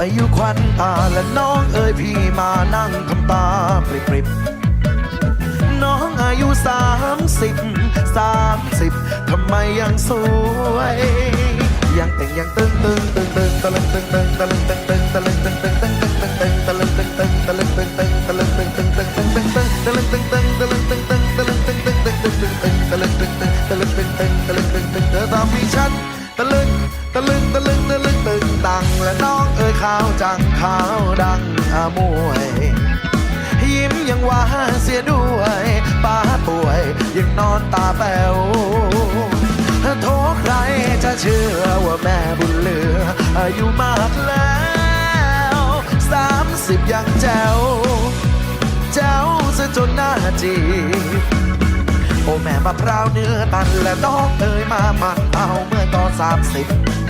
อายุควันตาและน้องเอ๋ยพี่มานั่งทำตาปริบปริบน้องอายุสามสิบสามสิบทำไมยังสวย ยังเต่งยังตึงตึงตึงตึงตะลึงตึงตึงตะลึงตึงตึงตะลึงตึงตึงตึงตึงตึงตึงตะลึงตึงตึงตะลึงตึงตึงตะลึงตึงตึงตึงตึงตึงตึงตะลึงตึงตึงตะลึงตึงตึงตะลึงตึงตึงตึงตึงตึงตึงตะลึงตึงตึงตะลึงตึงตึงตะลึงตึงตึงเธอทำให้ฉันาวจังขาวดังอามวย ยิ้มยังหวานเสียด้วยป้าป่วยยังนอนตาแป๋วโทษใครจะเชื่อว่าแม่บุญเหลือ อายุมากแล้วสามสิบยังแจ๋วแจ๋วซะจนหน้าจีบโอ้แม่มะพร้าวเนื้อตันและน้องเอ๋ยมามันเอาเมื่อตอนสามสิบ